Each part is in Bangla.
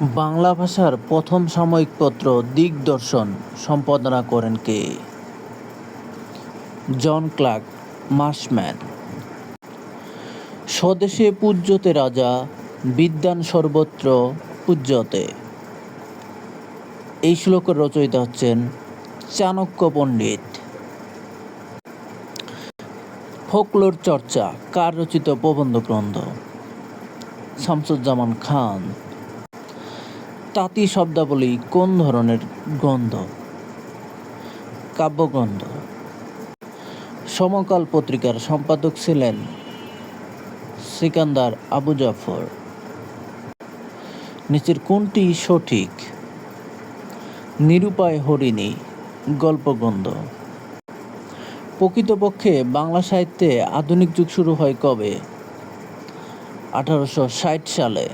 বাংলা ভাষার প্রথম সাময়িক পত্র দিগদর্শন সম্পাদনা করেন কে? জন ক্লার্ক মার্শম্যান স্বদেশে পূজ্যতে রাজা, বিদ্যান সর্বত্র পূজ্যতে। এই শ্লোকের রচয়িতা হচ্ছেন চাণক্য পণ্ডিত। ফোকলোর চর্চা, কার রচিত প্রবন্ধ গ্রন্থ? শামসুজ্জামান খান। তাঁতি শব্দাবলী কোন ধরনের গ্রন্থ কাব্যগ্রন্থ সমকাল পত্রিকার সম্পাদক ছিলেন সিকান্দার আবু জাফর। নিচের কোনটি সঠিক? নিরুপায় হরিণী গল্পগ্রন্থ প্রকৃতপক্ষে বাংলা সাহিত্যে আধুনিক যুগ শুরু হয় কবে? আঠারোশো ষাট সালে।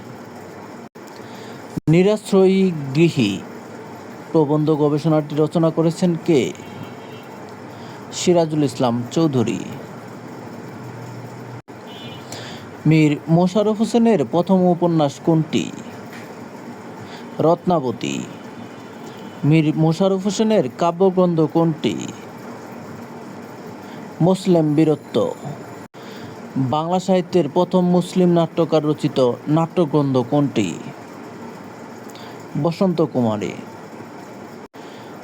নিরাশ্রয়ী গৃহী। প্রবন্ধ গবেষণাটি রচনা করেছেন কে? সিরাজুল ইসলাম চৌধুরী। মীর মোশাররফ হোসেনের প্রথম উপন্যাস কোনটি? রত্নাবতী। মীর মোশাররফ হোসেনের কাব্যগ্রন্থ কোনটি? মুসলিম বীরত্ব। বাংলা সাহিত্যের প্রথম মুসলিম নাট্যকার রচিত নাট্যগ্রন্থ কোনটি? বসন্ত কুমারী।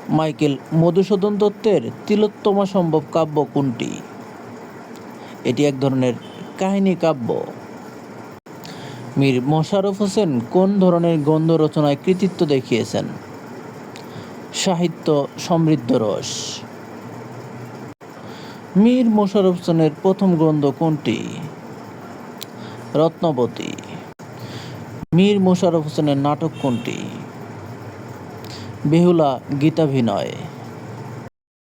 মাইকেল মধুসূদন দত্তের তিলোত্তমা সম্ভব কাব্য কোনটি? এটি এক ধরনের কাহিনী কাব্য। মীর মোশাররফ হোসেন কোন ধরনের গ্রন্থ রচনায় কৃতিত্ব দেখিয়েছেন? সাহিত্য সমৃদ্ধ রস। মীর মোশাররফ হোসেনের প্রথম গ্রন্থ কোনটি? রত্নবতী। মীর মোশাররফ হোসেনের নাটক কোনটি? বেহুলা গীতাভিনয়।